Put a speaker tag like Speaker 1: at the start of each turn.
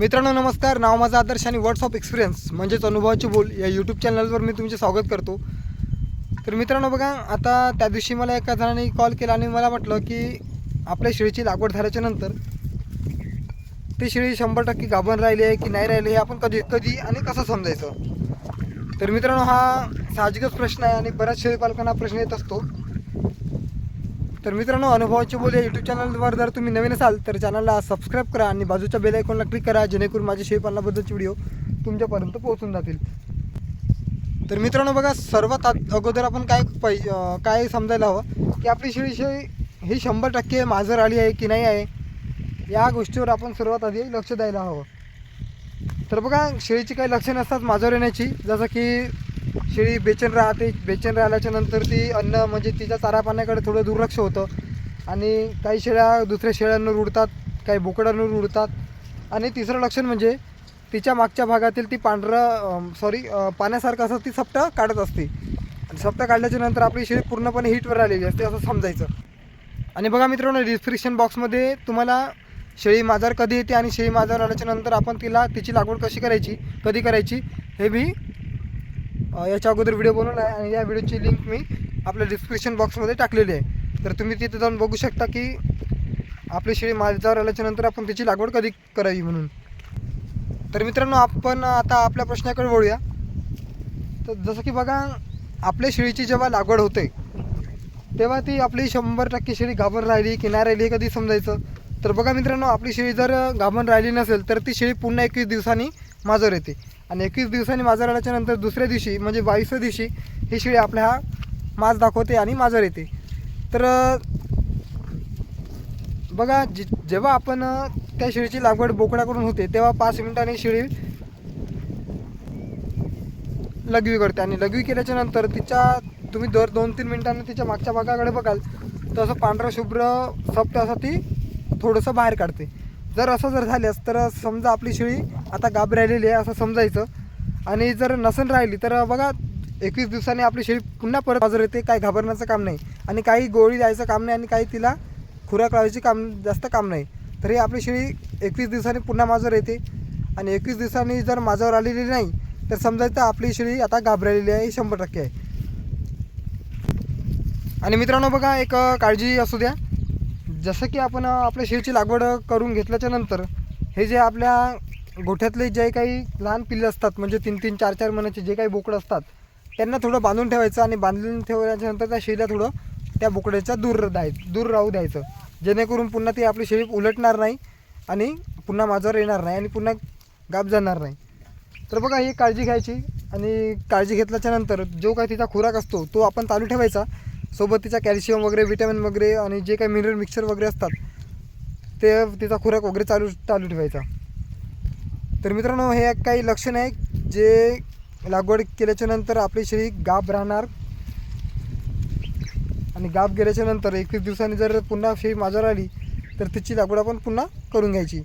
Speaker 1: मित्रांनो नमस्कार. नाव माझं आदर्श आणि वर्ड्स ऑफ एक्सपिरियन्स म्हणजेच अनुभवाची बोल या यूट्यूब चॅनलवर मी तुमचे स्वागत करतो. तर मित्रांनो बघा आता त्या दिवशी मला एका जणाने कॉल केला आणि मला म्हटलं की आपल्या शेळीची लागवड झाल्याच्यानंतर ती शेळी शंभर टक्के गाभण राहिली आहे की नाही राहिली हे आपण कधी कधी आणि कसं समजायचं? तर मित्रांनो हा साहजिकच प्रश्न आहे आणि बऱ्याच शेळी पालकांना प्रश्न येत असतो. तर मित्रांनो अनुभवाची बोल या यूट्यूब चॅनलवर जर तुम्ही नवीन असाल तर चॅनलला सबस्क्राईब करा आणि बाजूच्या बेल आयकॉनला क्लिक करा जेणेकरून माझे शेळीपालनाबद्दलचे व्हिडिओ तुमच्यापर्यंत पोहोचून जातील. तर मित्रांनो बघा सर्वात आत- अगोदर आपण काय पाहिजे काय समजायला हवं की आपली शेळी शेळी ही शंभर टक्के माजर आली आहे की नाही आहे या गोष्टीवर आपण सर्वात आधी लक्ष द्यायला हवं. तर बघा शेळीची काही लक्षणं असतात माजर येण्याची जसं की शेळी बेचन राहते बेचन राहिल्याच्या नंतर ती अन्न म्हणजे तिच्या चारा पाण्याकडे थोडं दुर्लक्ष होतं. आणि काही शेळ्या दुसऱ्या शेळ्यांवर उडतात काही बोकडांवर उडतात. आणि तिसरं लक्षण म्हणजे तिच्या मागच्या भागातील ती पांढरं सॉरी पाण्यासारखं असं ती सप्ट काढत असते. आणि सप्ता काढल्याच्या नंतर आपली शेळी पूर्णपणे हिटवर आलेली असते असं समजायचं. आणि बघा मित्रांनो डिस्क्रिप्शन बॉक्समध्ये तुम्हाला शेळी माजार कधी येते आणि शेळी माजार आल्याच्यानंतर आपण तिला तिची लागवड कशी करायची कधी करायची हे मी याच्या अगोदर व्हिडिओ बनवला आहे आणि या व्हिडिओची लिंक मी आपल्या डिस्क्रिप्शन बॉक्समध्ये टाकलेली आहे. तर तुम्ही तिथे जाऊन बघू शकता की आपली शेळी माझ्यावर आल्याच्यानंतर आपण तिची लागवड कधी करावी म्हणून. तर मित्रांनो आपण आता आपल्या प्रश्नाकडे वळूया. तर जसं की बघा आपल्या शेळीची जेव्हा लागवड होते तेव्हा ती आपली शंभर टक्के शेळी घाबर राहिली की नाही राहिली हे कधी समजायचं? तर बघा मित्रांनो आपली शेळी जर घाबरून राहिली नसेल तर ती शेळी पुन्हा एकवीस दिवसांनी माजर येते. आणि एकवीस दिवसांनी माजर आल्याच्यानंतर दुसऱ्या दिवशी म्हणजे बावीसव्या दिवशी ही शेळी आपल्या हा माज दाखवते आणि माजर येते. तर बघा जे जेव्हा आपण त्या शेळीची लागवड बोकडाकडून होते तेव्हा पाच मिनिटांनी शेळी लघवी करते. आणि लघवी केल्याच्यानंतर तिच्या तुम्ही दर दोन तीन मिनिटांनी तिच्या मागच्या भागाकडे बघाल तर असं पांढरं शुभ्र सप्ट असं ती थोडंसं बाहेर काढते. जर असं जर झाल्यास तर समजा आपली शेळी आता गाभ राहिलेली आहे असं समजायचं. आणि जर नसन राहिली तर बघा एकवीस दिवसांनी आपली शेळी पुन्हा परत बाजार येते काही घाबरण्याचं काम नाही. आणि काही गोळी द्यायचं काम नाही आणि काही तिला खुराक लावायची काम जास्त काम नाही. तरी आपली शेळी एकवीस दिवसांनी पुन्हा माझ्यावर येते. आणि एकवीस दिवसांनी जर माझ्यावर आलेली नाही तर समजायचं आपली शेळी आता घाबरलेली आहे ही शंभर टक्के आहे. आणि मित्रांनो बघा एक काळजी असू द्या. जसं की आपण आपल्या शेळीची लागवड करून घेतल्याच्या नंतर हे जे आपल्या गोठ्यातले जे काही लहान पिल्ले असतात म्हणजे तीन तीन चार चार महिन्याचे जे काही बोकडं असतात त्यांना थोडं बांधून ठेवायचं आणि बांधून ठेवल्याच्या नंतर त्या शेळीला थोडं त्या बोकड्याच्या दूर द्याय दूर राहू द्यायचं. जेणेकरून पुन्हा ती आपली शेळी उलटणार नाही आणि पुन्हा माझ्यावर येणार नाही आणि पुन्हा गाप जाणार नाही. तर बघा ही काळजी घ्यायची आणि काळजी घेतल्याच्यानंतर जो काही तिचा खुराक असतो तो आपण चालू ठेवायचा. सोबत तिचा कॅल्शियम वगैरे विटॅमिन वगैरे आणि जे काही मिनरल मिक्सर वगैरे असतात ते तिचा खुराक वगैरे चालू चालू ठेवायचा. तर मित्रांनो हे एक काही लक्षण आहे जे लागवड केल्याच्यानंतर शरीर गाब राहणार. आणि गाब गेल्याच्यानंतर एकवीस दिवसांनी जर पुन्हा शेळी माझ्यावर आली तर तिची लागवड आपण पुन्हा करून घ्यायची.